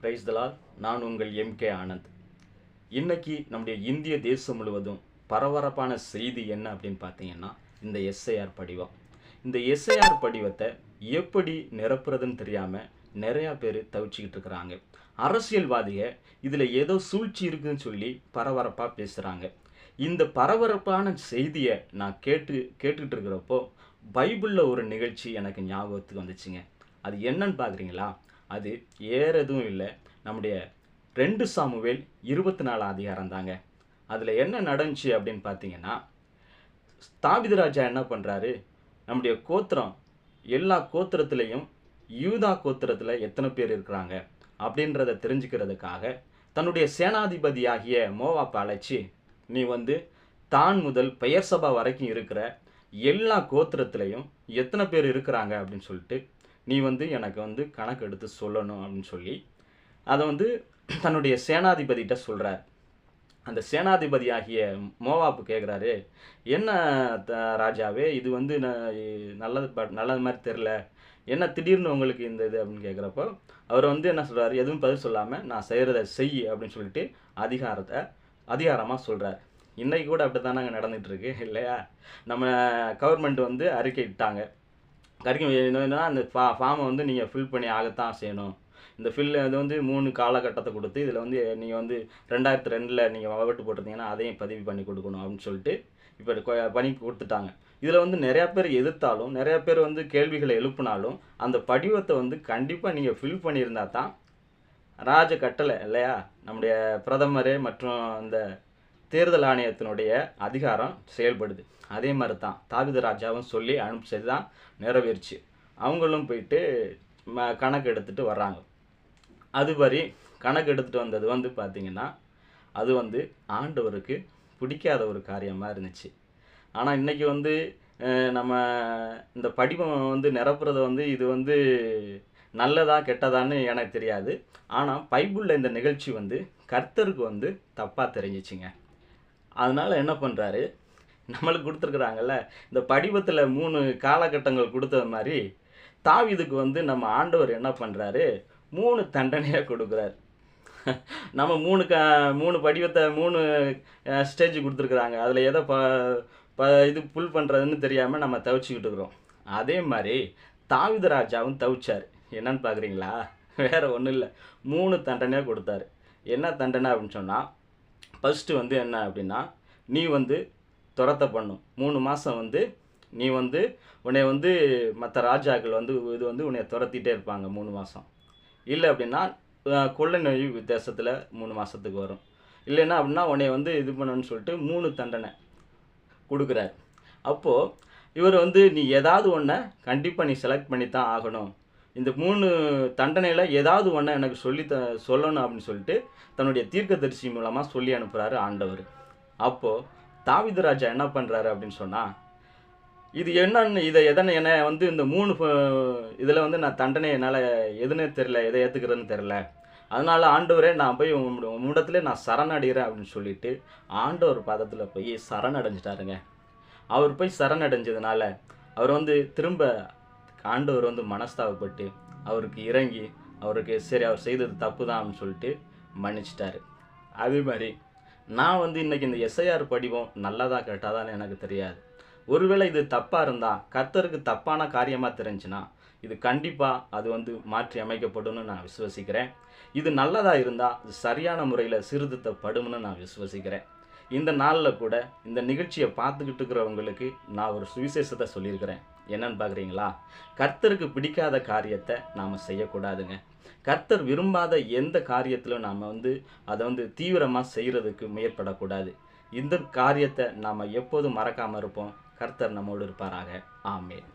Price Dalal நான் உங்கள் MK Anand. இன்னைக்கு நம்முடைய இந்திய தேசம் முழுவதும் பரபரப்பான செய்தி என்ன அப்படின்னு பார்த்தீங்கன்னா இந்த எஸ்ஐஆர் படிவம். இந்த எஸ்ஐஆர் படிவத்தை எப்படி நிரப்புறதுன்னு தெரியாமல் நிறையா பேர் தவிச்சிக்கிட்டு இருக்கிறாங்க. அரசியல்வாதிக இதில் ஏதோ சூழ்ச்சி இருக்குதுன்னு சொல்லி பரபரப்பாக பேசுகிறாங்க இந்த பரபரப்பான செய்தியை நான் கேட்டு கேட்டுக்கிட்டு இருக்கிறப்போ பைபிளில் ஒரு நிகழ்ச்சி எனக்கு ஞாபகத்துக்கு வந்துச்சுங்க. அது என்னன்னு பார்க்குறீங்களா அது ஏற எதுவும் இல்லை. நம்முடைய ரெண்டு சாமுவேல் இருபத்தி நாலு அதிகாரம் தாங்க. அதில் என்ன நடந்துச்சு அப்படின்னு பார்த்தீங்கன்னா ஸ்தாபிதராஜா ராஜா என்ன பண்ணுறாரு நம்முடைய கோத்திரம் எல்லா கோத்திரத்துலேயும் யூதா கோத்திரத்தில் எத்தனை பேர் இருக்கிறாங்க? அப்படின்றத தெரிஞ்சுக்கிறதுக்காக தன்னுடைய சேனாதிபதியாகிய மோவாப்பை அழைச்சி நீ வந்து தான் முதல் பெயர் சபா வரைக்கும் இருக்கிற எல்லா கோத்திரத்துலேயும் எத்தனை பேர் இருக்கிறாங்க? அப்படின்னு சொல்லிட்டு நீ வந்து எனக்கு வந்து கணக்கு எடுத்து சொல்லணும் அப்படின்னு சொல்லி அதை வந்து தன்னுடைய சேனாதிபதிகிட்ட சொல்கிறார் அந்த சேனாதிபதியாகிய மோவாப்பு கேட்குறாரு என்ன த- ராஜாவே இது வந்து நல்லது ப- நல்லது மாதிரி தெரில என்ன திடீர்னு உங்களுக்கு இந்த இது? அப்படின்னு கேட்குறப்போ அவர் வந்து என்ன சொல்கிறார் எதுவும் பதில் சொல்லாமல் நான் செய்கிறத செய் அப்படின்னு சொல்லிட்டு அதிகாரத்தை அதிகாரமாக சொல்கிறார் இன்றைக்கி கூட அப்படி தானே நடந்துட்டு நடந்துகிட்ருக்கு இல்லையா? நம்ம கவர்மெண்ட் வந்து அறிக்கை இட்டாங்க. கறிக்கும் என்னன்னா அந்த ஃபா ஃபார்மை வந்து நீங்கள் ஃபில் பண்ணி ஆகத்தான் செய்யணும். இந்த ஃபில் இது வந்து மூணு காலகட்டத்தை கொடுத்து இதில் வந்து நீங்கள் வந்து ரெண்டாயிரத்து ரெண்டில் நீங்கள் வகட்டு போட்டிருந்தீங்கன்னா அதையும் பதிவு பண்ணி கொடுக்கணும் அப்படின்னு சொல்லிட்டு இப்போ பண்ணி கொடுத்துட்டாங்க. இதில் வந்து நிறையா பேர் எதிர்த்தாலும் நிறையா பேர் வந்து கேள்விகளை எழுப்பினாலும் அந்த படிவத்தை வந்து கண்டிப்பாக நீங்கள் ஃபில் பண்ணியிருந்தா தான் ராஜ கட்டளை இல்லையா? நம்முடைய பிரதமர் மற்றும் அந்த தேர்தல் ஆணையத்தினுடைய அதிகாரம் செயல்படுது. அதே மாதிரி தான் தாவித ராஜாவும் சொல்லி அனுப்பிச்சது தான் நிறைவேறுச்சு. அவங்களும் போயிட்டு ம- கணக்கு எடுத்துகிட்டு வர்றாங்க. அதுபடி கணக்கு எடுத்துகிட்டு வந்தது வந்து பார்த்திங்கன்னா அது வந்து ஆண்டவருக்கு பிடிக்காத ஒரு காரியமாக இருந்துச்சு. ஆனால் இன்றைக்கி வந்து நம்ம இந்த படிவம் வந்து நிரப்புறது வந்து இது வந்து நல்லதா கெட்டதான்னு எனக்கு தெரியாது. ஆனால் பைபிளில் இந்த நிகழ்ச்சி வந்து கர்த்தருக்கு வந்து தப்பாக தெரிஞ்சிச்சுங்க. அதனால் என்ன பண்ணுறாரு நம்மளுக்கு கொடுத்துருக்குறாங்கல்ல இந்த படிவத்தில் மூணு காலகட்டங்கள் கொடுத்தது மாதிரி தாவிதுக்கு வந்து நம்ம ஆண்டவர் என்ன பண்ணுறாரு மூணு தண்டனையாக கொடுக்குறாரு. நம்ம மூணு க மூணு படிவத்தை மூணு ஸ்டேஜ் கொடுத்துருக்குறாங்க. அதில் எதை ப ப இது புல் பண்ணுறதுன்னு தெரியாமல் நம்ம தவிச்சுக்கிட்டு இருக்கிறோம். அதே மாதிரி தாவித ராஜாவும் தவிச்சார். என்னன்னு பார்க்குறீங்களா வேறு ஒன்றும் இல்லை. மூணு தண்டனையாக கொடுத்தாரு. என்ன தண்டனை அப்படின்னு சொன்னால் ஃபஸ்ட்டு வந்து என்ன அப்படின்னா நீ வந்து துரத்த பண்ணும். மூணு மாதம் வந்து நீ வந்து உன்னை வந்து மற்ற ராஜாக்கள் வந்து இது வந்து உன்னை துரத்திட்டே இருப்பாங்க மூணு மாதம் இல்லை அப்படின்னா கொள்ளை நோய் வித்தியாசத்தில் மூணு மாதத்துக்கு வரும். இல்லைன்னா அப்படின்னா உன்னை வந்து இது பண்ணணும்னு சொல்லிட்டு மூணு தண்டனை கொடுக்குறாரு. அப்போது இவர் வந்து நீ ஏதாவது ஒன்றை கண்டிப்பாக நீ செலக்ட் பண்ணி தான் ஆகணும். இந்த மூணு தண்டனையில் ஏதாவது ஒன்றை எனக்கு சொல்லி த சொல்லணும் அப்படின்னு சொல்லிட்டு தன்னுடைய தீர்க்கதரிசி மூலமாக சொல்லி அனுப்புகிறாரு ஆண்டவர். அப்போது தாவித ராஜா என்ன பண்ணுறாரு அப்படின்னு சொன்னால் இது என்னன்னு இதை எதனை என்ன வந்து இந்த மூணு இதில் வந்து நான் தண்டனை என்னால் எதுனே தெரில எதை ஏற்றுக்கிறேன்னு தெரில அதனால் ஆண்டவரே நான் போய் உம்முடைய- உம்மிடத்துல நான் சரணடைகிறேன் அப்படின்னு சொல்லிட்டு ஆண்டவர் பாதத்தில் போய் சரணடைஞ்சிட்டாருங்க. அவர் போய் சரணடைஞ்சதுனால அவர் வந்து திரும்ப ஆண்டவர் வந்து மனஸ்தாபப்பட்டு அவருக்கு இறங்கி அவருக்கு சரி அவர் செய்தது தப்பு தான் அப்படின்னு சொல்லிட்டு மன்னிச்சிட்டாரு. அதே மாதிரி நான் வந்து இன்றைக்கி இந்த எஸ்ஐஆர் படிவம் நல்லதாக கெட்டதான்னு எனக்கு தெரியாது. ஒருவேளை இது தப்பாக இருந்தால் கர்த்தருக்கு தப்பான காரியமாக தெரிஞ்சுன்னா இது கண்டிப்பாக அது வந்து மாற்றி அமைக்கப்படும்னு நான் விசுவசிக்கிறேன். இது நல்லதாக இருந்தால் சரியான முறையில் சீர்திருத்தப்படும்னு நான் விசுவசிக்கிறேன். இந்த நாளில் கூட இந்த நிகழ்ச்சியை பார்த்துக்கிட்டு இருக்கிறவங்களுக்கு நான் ஒரு சுவிசேஷத்தை சொல்லியிருக்கிறேன். என்னன்னு பார்க்குறீங்களா? கர்த்தருக்கு பிடிக்காத காரியத்தை நாம் செய்யக்கூடாதுங்க. கர்த்தர் விரும்பாத எந்த காரியத்திலும் நாம் வந்து அதை வந்து தீவிரமாக செய்கிறதுக்கு முயற்படக்கூடாது. இந்த காரியத்தை நாம் எப்போதும் மறக்காமல் இருப்போம். கர்த்தர் நம்மோடு இருப்பாராக. ஆமேன்.